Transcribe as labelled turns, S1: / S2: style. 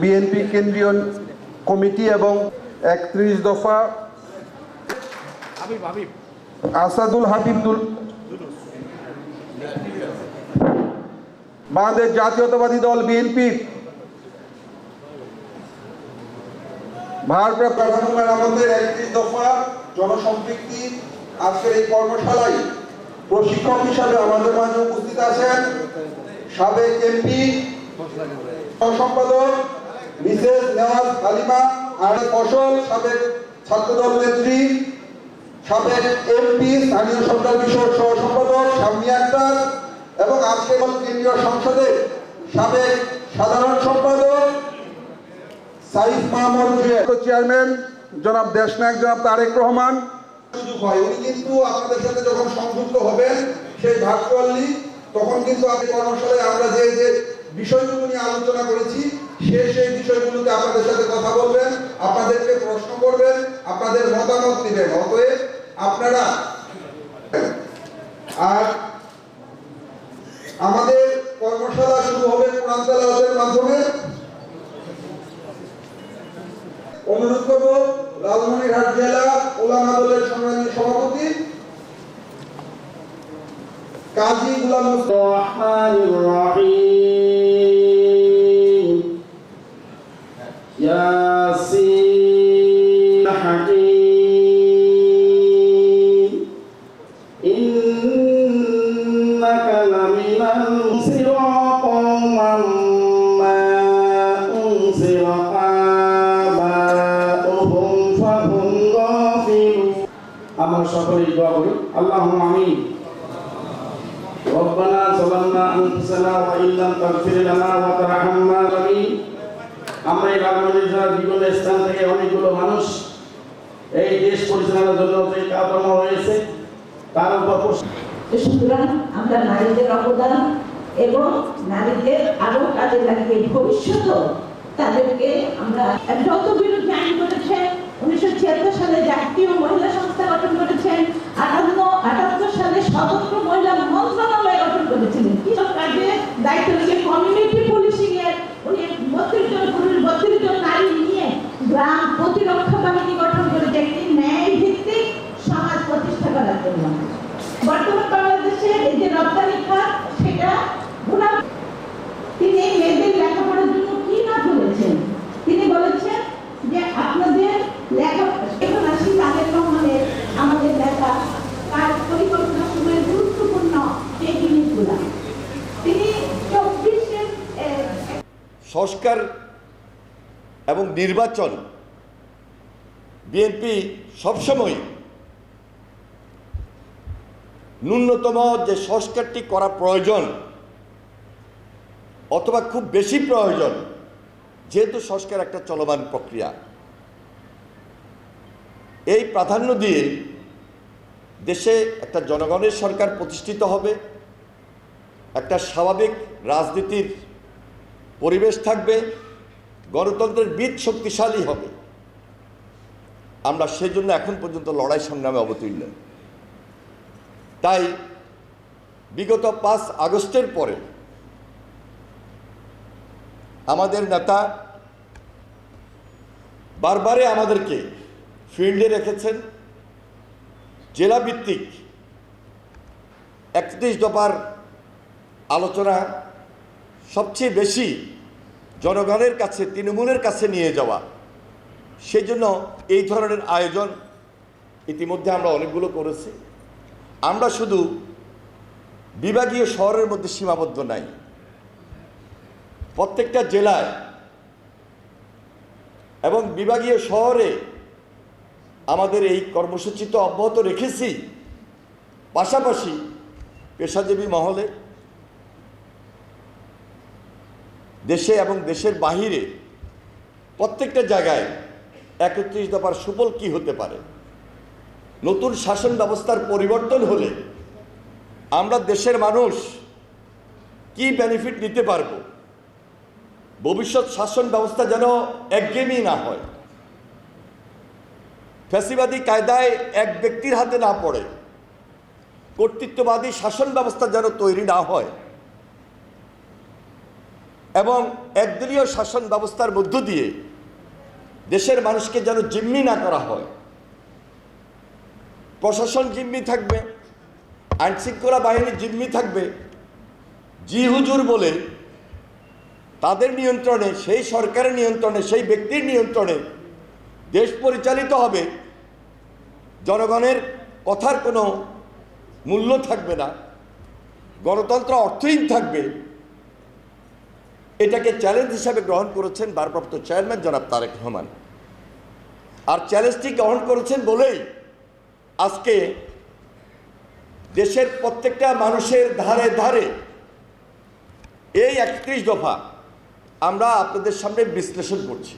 S1: BNP কেন্দ্রীয় committee এবং একত্রিশ দফা আসাদুল হাবিবুল বাংলাদেশ জাতীয়তাবাদী দল বিএনপি আমাদের একত্রিশ দফা জনসম্পৃক্তি আজকের এই কর্মশালায় প্রশিক্ষক হিসাবে আমাদের মাঝে উপস্থিত আছেন সাবেক এমপি সম্পাদক মিসেস নেওয়াজ হালিমা আর ফসল সাবেক ছাত্রদল নেত্রী সাবেক এমপি স্থানীয় সরকার বিষয়ক সহ সম্পাদক শাম্মী আক্তার এবং আজকে কেন্দ্রীয় সংসদের সাবেক সাধারণ সম্পাদক সাইফ মাহমুদ চেয়ারম্যান জনাব দেশনায়ক জনাব তারেক রহমান। সুযোগ হয় উনি কিন্তু আপনাদের সাথে যখন সংযুক্ত হবেন সেই ভার্চুয়ালি তখন কিন্তু আপনি কর্মশালায় আমরা যে যে বিষয়গুলো নিয়ে আলোচনা করেছি সে সেই বিষয়গুলোতে আপনাদের সাথে কথা বলবেন, আপনাদেরকে প্রশ্ন করবেন, আপনাদের মতামত দিবেন। অতএব আপনারা আর আমাদের কর্মশালা শুরু হবে কোরআন তেলাওয়াতের মাধ্যমে। অনুরোধ করব, লালমনিরহাট জেলা ওলামা দলের সংগ্রামী সভাপতি কাজী গুলাম মোস্তফা
S2: إنك لمن أنصر قوما ما أنصر آباؤهم فهم غافلون আমার সকলেই দোয়া করি আল্লাহ আমিন ربنا ظلمنا انفسنا وان لم تغفر لنا وترحمنا آمين আমরা এই বাংলাদেশ যারা বিভিন্ন স্থান থেকে অনেকগুলো মানুষ এই দেশ পরিচালনার জন্য যে কাঠাম হয়েছে তার উপর
S3: সুতরাং আমরা নারীদের অবদান এবং নারীদের আরও কাজে লাগিয়ে ভবিষ্যতেও তাদেরকে আমরা যত বিরুদ্ধে আইন করেছে। উনিশশো ছিয়াত্তর সালে জাতীয় মহিলা সংস্থা গঠন করেছেন তিনি মেয়েদের লেখাপড়ার জন্য কি না করেছেন তিনি বলেছেন যে আপনাদের লেখা এখন আসি তাদের আমাদের লেখা। কাজ পরিকল্পনার সময় গুরুত্বপূর্ণ জিনিসগুলা। তিনি
S4: সংস্কার এবং নির্বাচন বিএনপি সবসময় ন্যূনতম যে সংস্কারটি করা প্রয়োজন অথবা খুব বেশি প্রয়োজন, যেহেতু সংস্কার একটা চলমান প্রক্রিয়া। এই প্রাধান্য দিয়ে দেশে একটা জনগণের সরকার প্রতিষ্ঠিত হবে, একটা স্বাভাবিক রাজনীতির পরিবেশ থাকবে, গণতন্ত্রের বীজ শক্তিশালী হবে। আমরা সেজন্য এখন পর্যন্ত লড়াই সংগ্রামে অবতীর্ণ। তাই বিগত পাঁচ আগস্টের পরে আমাদের নেতা বারবারে আমাদেরকে ফিল্ডে রেখেছেন। জেলাভিত্তিক একত্রিশ দফার আলোচনা সবচেয়ে বেশি জনগণের কাছে, তৃণমূলের কাছে নিয়ে যাওয়া। সেজন্য এই ধরনের আয়োজন ইতিমধ্যে আমরা অনেকগুলো করেছি। আমরা শুধু বিভাগীয় শহরের মধ্যে সীমাবদ্ধ নাই। প্রত্যেকটা জেলায় এবং বিভাগীয় শহরে আমাদের এই কর্মসূচি তো অব্যাহত রেখেছি। পাশাপাশি পেশাজীবী মহলে দেশে এবং দেশের বাহিরে প্রত্যেকটা জায়গায় একত্রিশ দফার সুফল কি হতে পারে? নতুন শাসন ব্যবস্থার পরিবর্তন হলে আমরা দেশের মানুষ কি বেনিফিট নিতে পারব? ভবিষ্যৎ শাসন ব্যবস্থা যেন একঘেয়েমি না হয়। ফ্যাসিবাদী কায়দায় এক ব্যক্তির হাতে না পড়ে, কর্তৃত্ববাদী শাসন ব্যবস্থা যেন তৈরি না হয় এবং একদলীয় শাসন ব্যবস্থার মধ্য দিয়ে দেশের মানুষকে যেন জিম্মি না করা হয়। প্রশাসন জিম্মি থাকবে, আইনশৃঙ্খলা বাহিনী জিম্মি থাকবে, জি হুজুর বলে তাদের নিয়ন্ত্রণে, সেই সরকারের নিয়ন্ত্রণে, সেই ব্যক্তির নিয়ন্ত্রণে দেশ পরিচালিত হবে। জনগণের কথার কোনো মূল্য থাকবে না। গণতন্ত্র অর্থহীন থাকবে। এটাকে চ্যালেঞ্জ হিসাবে গ্রহণ করেছেন ভারপ্রাপ্ত চেয়ারম্যান জনাব তারেক রহমান। আর চ্যালেঞ্জটি গ্রহণ করেছেন বলেই আজকে দেশের প্রত্যেকটা মানুষের ধারে ধারে এই একত্রিশ দফা আমরা আপনাদের সামনে বিশ্লেষণ করছি।